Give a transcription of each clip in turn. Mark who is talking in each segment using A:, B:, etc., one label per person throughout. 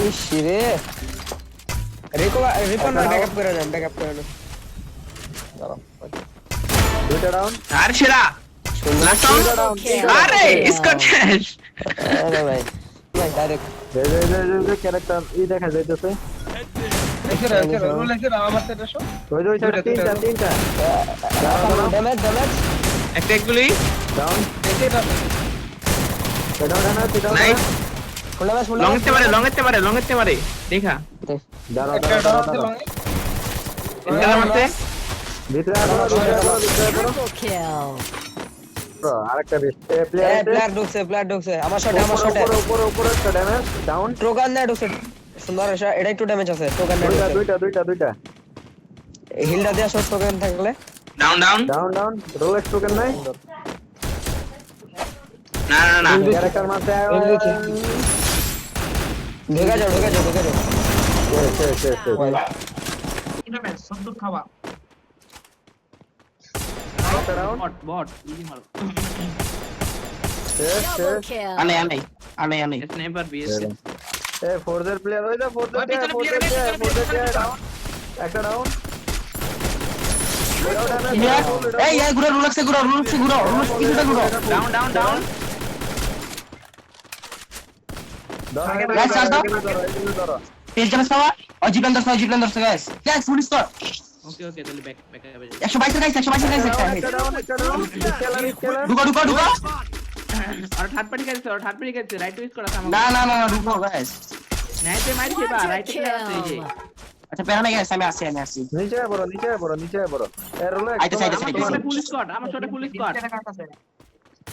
A: ইস রে রিকভার রিপন ভাই ব্যাকআপ করে নেন ব্যাকআপ করে নেন
B: দুইটা ডাউন
C: আর সেরা আরে স্কটেশ
A: আরে ভাই ভাই ডাইরেক্ট
B: দে দে দে দে ক্যারেক্টার ই দেখা যাইতেছে।
C: একটা গুলি
B: ডাউন
C: নাইস লং এতে পারে লং এতে পারে লং এতে পারে দেখা।
B: দাঁড়াও দাঁড়াও দাঁড়াও দাঁড়াও।
C: মারতে
B: ভিতরে আসো ভিতরে আসো ভিতরে আসো
D: Triple kill.
B: ব্রো, আরেকটা বেশ। এ
A: এ
B: প্লেয়ার
A: প্লেয়ার ঢুকছে প্লেয়ার ঢুকছে। আমার শটে আমার শটে
B: উপরে উপরে উপরে একটা ড্যামেজ ডাউন
A: টোকান না ঢুকছে। সুন্দর এটা একটু ড্যামেজ আছে না
B: দুইটা দুইটা দুইটা দুইটা।
A: হিলটা দেয়া শট টোকেন থাকলে।
C: Down down
B: down down Rolex token নাই?
C: না না না
B: ক্যারেক্টার মারতে
A: 내가 줘, 내가 줘, 내가 줘.
B: 네, 네, 네,
A: 네.
C: 이놈의 선두
B: 카와.
D: Bot,
B: bot. Easy mark.
D: Double kill.
E: आने आने आने आने
C: Sniper भी
B: है। ए फोर्दर प्लेयर ওই the further player further player further player down একটা ডাউন
E: এই এই ঘুরা রুলাক্সে ঘুরা রুলাক্সে ঘুরা রুলাক্সে কিছুটা ঘুরা
C: down down down
E: guys charge दो तेज जमस पावा और Jipendra sir Jipendra sir guys guys full score
C: okay okay তাহলে ব্যাক ব্যাক আপ
E: 122 এর গাইস 122 এর গাইস একটা। ঢুকো ঢুকো ঢুকো।
C: আর থার্ড পার্টি গাইস আর থার্ড পার্টি গাইস রাইট উইজ করা
E: না না না ঢুকো গাইস
C: নাইতে মারছে বা রাইট ক্লিয়ার আছে এই যে।
E: আচ্ছা প্যারামে গেছে আমি আসি আমি আসি
B: নিচে বড় নিচে বড় নিচে বড়।
C: এর
E: হলো
C: একটা ফুল স্কট আমার শটে ফুল স্কট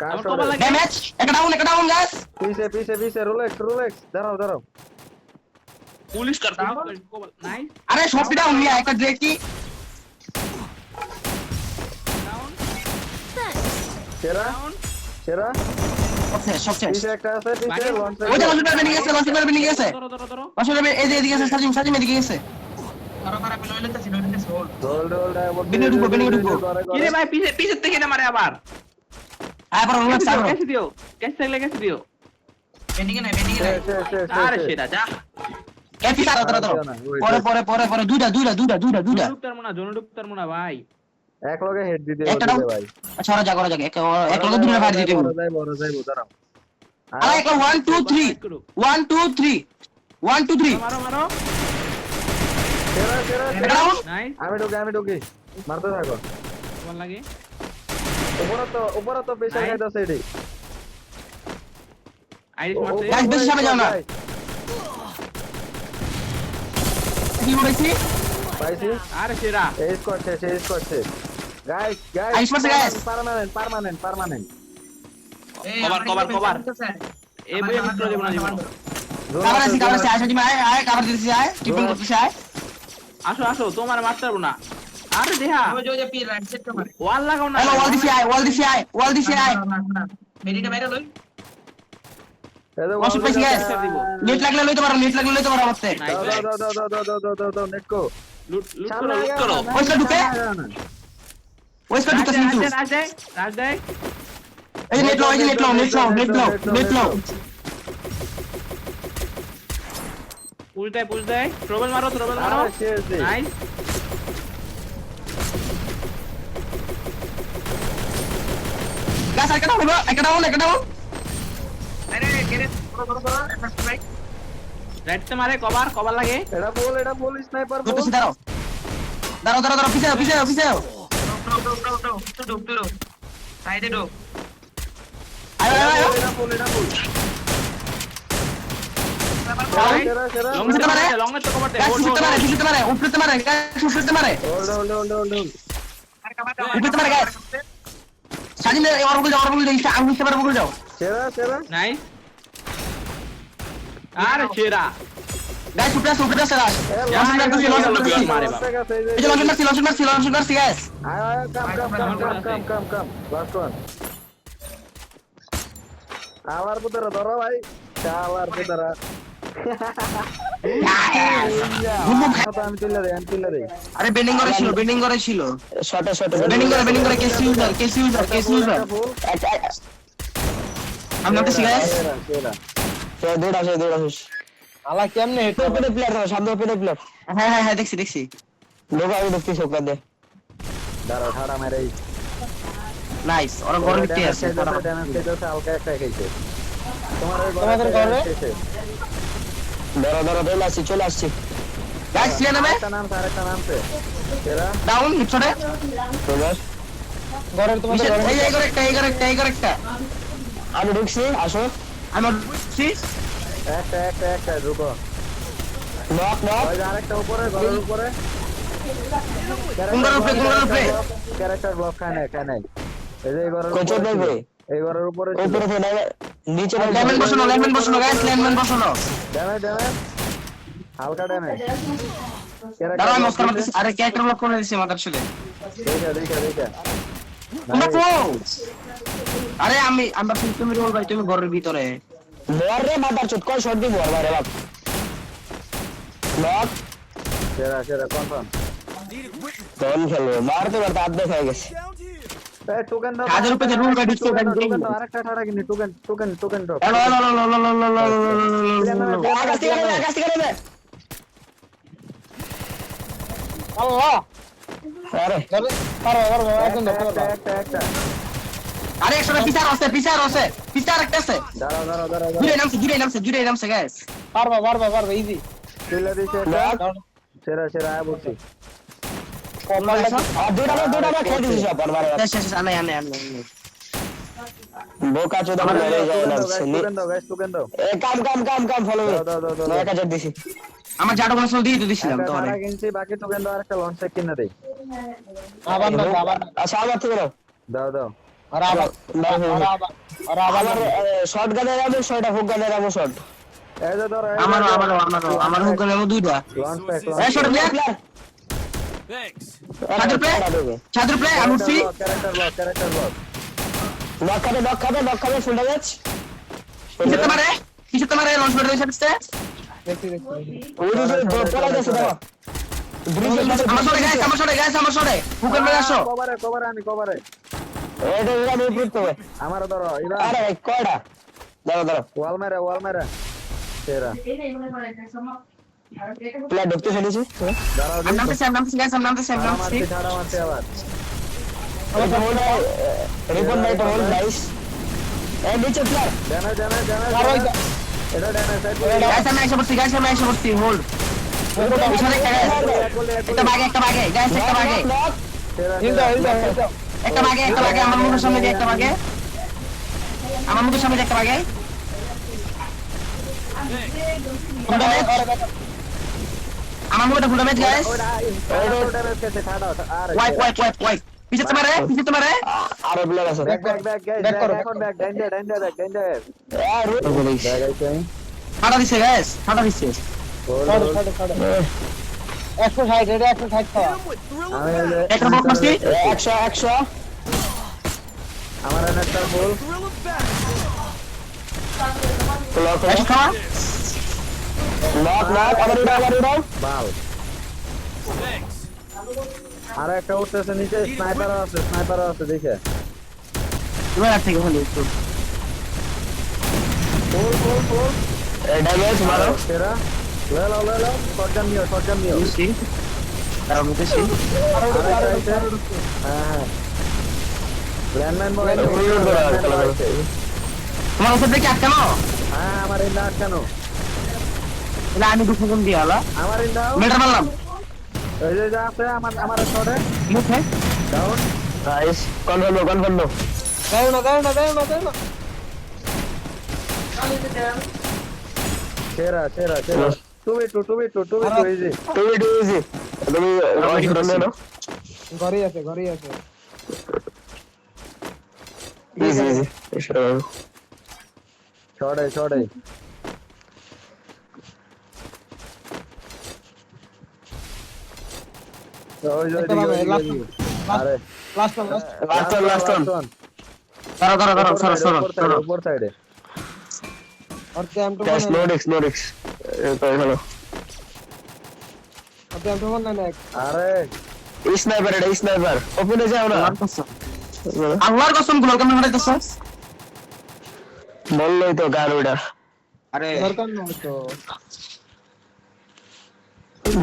E: ড্যামেজ একটা ডাউন একটা ডাউন গাইস
B: পিছে পিছে পিছে রোলেক্স রোলেক্স দাঁড়াও দাঁড়াও
C: ফুল স্কোয়াড নাইস
E: আরে সবটি ডাউন নিয়া একটা ড্রেকি
C: ডাউন
B: সেরা
C: ডাউন
B: সেরা
E: সবশেষ সবশেষ
B: পিছে একটা আছে পিছে লঞ্চ
E: ওই যে লঞ্চার বেরিয়ে গেছে লঞ্চার বেরিয়ে গেছে
C: ধরো ধরো ধরো
E: লঞ্চার এই যে এদিকে গেছে সাজিম সাজিম এদিকে গেছে
B: ডোল ডোল ডাবল
E: বিনে ঢুকো, বিনে ঢুকো।
C: কি রে ভাই পিছে পিছে থেকে না মারে আবার
E: আবার রুলাক্স আবার
C: ক্যাশ দিও ক্যাশ থাকলে ক্যাশ দিও আরে সেটা যা
E: এপি তারা তারা তারা পরে পরে পরে পরে দুইটা দুইটা দুইটা দুইটা দুইটা
C: জনুডুক তার মুনা জনুডুক তার মুনা ভাই
B: এক লগে হেড দিতে হবে ভাই
E: আচ্ছা ওরা যা করা যাক এক এক লগে দুইটা ফায়ার দিতে
B: বড় যাই বড় যাই দাঁড়াও
E: আরে একটা 1 2 3 1 2 3 1 2 3
C: মারো মারো
B: আমি ঢুকি আমি ঢুকি মারতে থাকো
C: কেমন লাগে
B: উপরে তো উপরে তো পেশা
C: নাই।
B: খাইতেছে এটি।
C: আইরিশ মারছে।
E: Guys, বেশি সামনে যাও না। কি উড়াইছি
B: পাইছি।
C: আরে সেরা।
B: এই স্কোয়াড শেষ এই স্কোয়াড শেষ গাইস গাইস
E: Ice মারছে, guys.
B: Permanent permanent permanent
C: cover cover cover এই বই মিত্র দেব না জীবন
E: কাভার আছে কাভার আছে আয় সাজিম আয় আয় কাভার দিতেছি আয়। টিপিং করতেছি আয়।
C: আসো আসো তোমার মারতে পারব না। আরে দেহা। ও যে পি রাইট সেট তো মারে। ওয়াল লাগাও না।
E: হ্যালো ওয়াল দিছি আই ওয়াল দিছি আই ওয়াল দিছি আই মেডিটা মেরে লই। অসুখ পাইছি গাইস নেট লাগলে লইতে পারো নেট লাগলে লইতে পারো আমার
C: থেকে।
B: দাও দাও দাও দাও দাও দাও দাও নেট কো
C: লুট লুট করো লুট করো।
E: ওইসা ঢুকে।
C: ওইসা
E: ঢুকে সিনটু
C: রাজ দে রাজ দে
E: এই নেট লাও এই নেট লাও নেট লাও নেট লাও নেট লাও
C: পুল দে পুল দে ট্রবল মারো ট্রবল মারো। নাইস
E: গাছ একটা ডাউন একটা ডাউন একটা ডাউন
C: রাইটতে মারে কভার কভার লাগে।
B: এটা বল এটা বল স্নাইপার বল।
E: দাঁড়াও। দাঁড়াও দাঁড়াও দাঁড়াও পিছে পিছে পিছে। যাও। আয় আয় আয়, আয়।
B: এটা বল এটা বল।
C: Nice.
B: সেরা সেরা
C: লং
E: সাজিন দা আমার বগল যাও আমার বগল যাও ইসা আমি ইসা বগল যাও
B: সেরা সেরা।
C: নাই। আরে সেরা।
E: গাইস উপরে আছে উপরে আছে
B: রাস
E: লঞ্চ মারছি লঞ্চ মারছি।
C: মারে বাবা
B: এই যে
E: লঞ্চ মারছি লঞ্চ মারছি লঞ্চ মারছি গাইস
B: আয় আয় কাম কাম কাম কাম কাম কাম লাস্ট ওয়ান আমার পুতারা ধরো ভাই। চালার পুতারা।
E: আরে
D: কেমনে হেড
A: পেটে প্লেয়ার দাও সামনে পেটে প্লেয়ার
E: হ্যাঁ হ্যাঁ হ্যাঁ দেখছি দেখছি।
A: দেখছি সব দে
B: দাঁড়াও তোমার
A: ধরো ধরো চলে আসছি চলে আসছি।
E: গাইস প্লে নামে
B: আরেকটা নামছে আরেকটা নামছে। এরা
E: ডাউন হেডশটে
A: তোমার?
D: ঘরের তোমাদের ঘরে
E: এই এই করে একটা এই করে একটা এই করে একটা
A: আমি ঢুকছি আসো।
E: আমার সি
B: একটা একটা একটা ঢুকো।
A: Knock knock.
B: ওই যে আরেকটা উপরে ঘরের উপরে।
E: কুমড়ার উপরে, কুমড়ার উপরে।
B: ক্যারেক্টার ব্লক খায় নাই এই যে এই ঘরের
A: কোচর
B: উপরে এই ঘরের উপরে
A: উপরে নামে নিচে
E: ল্যান্ডম্যান বসানো ল্যান্ডম্যান বসানো গাইস ল্যান্ডম্যান বসানো।
B: ড্যামেজ ড্যামেজ হালকা ড্যামেজ
E: দাঁড়াও আমি অস্কার মারতেছি। আরে ক্যারেক্টার ব্লক করে দিছি মাথার সাথে
B: দেখা দেখা দেখা।
E: আরে আমি আমরা তুমি রোল ভাই তুমি ঘরের ভিতরে।
A: মর রে মাদার চোদ কয় শট দিব? আর বাপ। নক
B: সেরা সেরা কনফার্ম
A: কোন খেলব। মারতে মারতে আধা হয়ে গেছে।
B: এই টোকেন দাও
E: কাজের উপরে রুল গাইড দিচ্ছে
B: টোকেন
E: ওখানে
B: দাও,
E: দিয়ে
B: টোকেন দাও, আরেকটা ঠাড়া কিনে টোকেন টোকেন টোকেন দাও
E: hello hello hello hello hello
A: আকাশ থেকে নেমে আকাশ থেকে নেমে
D: আল্লাহ
A: আরে
D: ধরে পারো পারো একদম ধরতে
B: একটা
D: পারো
B: একটা একটা
E: আরে একশোটা পিছার আছে পিছার আছে পিছার একটা আছে
B: দাঁড়াও দাঁড়াও দাঁড়াও
E: জুড়ে নামছে জুড়ে নামছে জুড়ে নামছে গাইস
D: পারবা পারবা পারবা ইজি
B: তুলে দিছে একটা সেরা সেরা আয় বলছি
D: কপালটা
A: আর দুটা দুটা না খেয়ে দিছিস সব আর
E: শেষ শেষ আনে আনে আনে
A: বোকা চোদ আমার মেরে যায় না
B: টোকেন দাও গাইস টোকেন দাও
A: এ কাম কাম কাম কাম ফলো মি
B: দাও, দাও, দাও, দাও।
A: নয় কাজ দিছি
E: আমার জাডো কনসোল দিয়ে তো দিছিলাম
B: একটা কিনছি বাকি টোকেন দাও আরেকটা লঞ্চ কিনে দেই
D: আবার না আবার
A: আচ্ছা আমার থেকে নাও
B: দাও দাও
D: আর আবার
A: দাও, দাও,
D: আর আবার আর আবার
A: শর্ট গানের আমি শর্ট হুক গানের আমি শর্ট
B: ধরো।
E: আমারও আমারও আমার হুক গেলে দুইটা
B: লঞ্চ প্যাক
E: এই শট প্লে ছাদের প্লে ছাদের প্লে আমি উঠছি
B: character block character block
A: knock খাবে নক খাবে নক খাবে ফুল ড্যামেজ
E: কিসে তোমারে? কিসে তোমারে লঞ্চ করে দিয়েছে
D: দেখছি দেখছি।
A: ওই যে পড়া গেছে দাও
E: আমার সরে গাইস আমার সরে গাইস আমার সরে। হুকের মেরে আসো।
B: কভারে কভারে আমি কভারে।
A: এটা এটা
B: আমার ধরো এবার
A: আরে কয়টা? দাঁড়াও দাঁড়াও
B: ওয়াল মেরে ওয়াল মেরে। সেরা।
A: প্লেয়ার ঢুকতে ফেলেছি
E: আমি নামতেছি আমি নামতেছি গাইস আমি নামতেছি আমি নামতেছি
B: মারছি ঠাড়া আবার
A: রিপন নাইট হোল নাইস এই নিচে প্লেয়ার
B: ড্যামেজ ড্যামেজ ড্যামেজ
D: আর ওই
B: এটা
E: গাইস আমি এসে পড়ছি গাইস আমি এসে পড়ছি হোল্ড একটা বাগে একটা বাগে গাইস একটা বাগে
A: নক
B: সেরা
D: হিল দাও হিল দাও হিল দাও
E: একটা বাগে একটা বাগে আমার মুখের সামনে একটা বাগে আমার মুখের সামনে একটা বাগে আমার মুখে full damage guys wipe wipe wipe wipe পিছে তোমারে পিছে তোমারে।
A: আরও প্লেয়ার আছে।
B: Back back back guys
D: Back করো,
B: ব্যাক এখন ব্যাক ডাইন্ডে ডাইন্ডে ব্যাক ডাইন্ডে
A: আর
B: ব্যাক আইছে আমি
E: ফাটা দিছে। গাইস ফাটা দিছে
D: ছড়ে ছড়ে ছড়ে একশো ষাট এটা একশো ষাট খাওয়া
A: নক নক আবার উড়াও আবার উড়াও
B: বাল আর একটা উঠতেছে নিচে স্নাইপারও আছে স্নাইপারও আছে দেখে।
E: এবার আর থেকে হলো একটু
B: ফুল ফুল ফুল
A: ড্যামেজ মারো
B: সেরা। লে লো লে লো শটগান নিও শটগান নিও।
E: বুঝছি তারা মুখেছি
B: আরেকটা আইছে হ্যাঁ।
E: তোমার থেকে আটকানো
B: হ্যাঁ আমার ইন্দা আটকানো
E: তাহলে আমি দুঃখ কোন দিয়ে হলো।
B: আমার
E: মেটার মারলাম।
B: এই যে যা আছে আমার আমার শটে।
E: মুখে।
B: ডাউন
A: নাইস কনফার্ম কনফার্ম
D: দেও না দেও না দেও না দেও না
B: সেরা সেরা সেরা টুবি টু টুবি টু টুবি টু ইজি
A: তুমি ডু ইজি তুমি রয়েস রনে নাও
D: আছে ঘরেই আছে।
A: ইজি ইজি
B: ছড়ে ওই যে
D: একটা
B: ওইদিকে,
D: বামে,
B: ওইদিকে,
D: last
B: ওইদিকে। আরে
D: last one last
A: last one last one
B: one.
E: ধরো ধরো ধরো
B: উপর
E: সরো
B: side,
E: সরো
B: উপর side,
E: সরো
B: উপর সাইডে
D: আর ক্যাম্প তো
A: ক্যাশ
D: মনে
A: নো রিক্স নো রিক্স তো হলো
D: আর ক্যাম্প তো মনে নাই
B: আরে
A: স্নাইপার এটা স্নাইপার ওপেনে যাও না
E: আল্লাহর কসম। গুলো কেমন হারাইতেছ?
A: বললোই তো
E: আরে।
D: দরকার তো।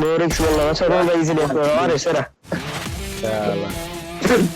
A: Morix বললাম আচ্ছা রোল ইজিলি আরে সেরা
B: শালা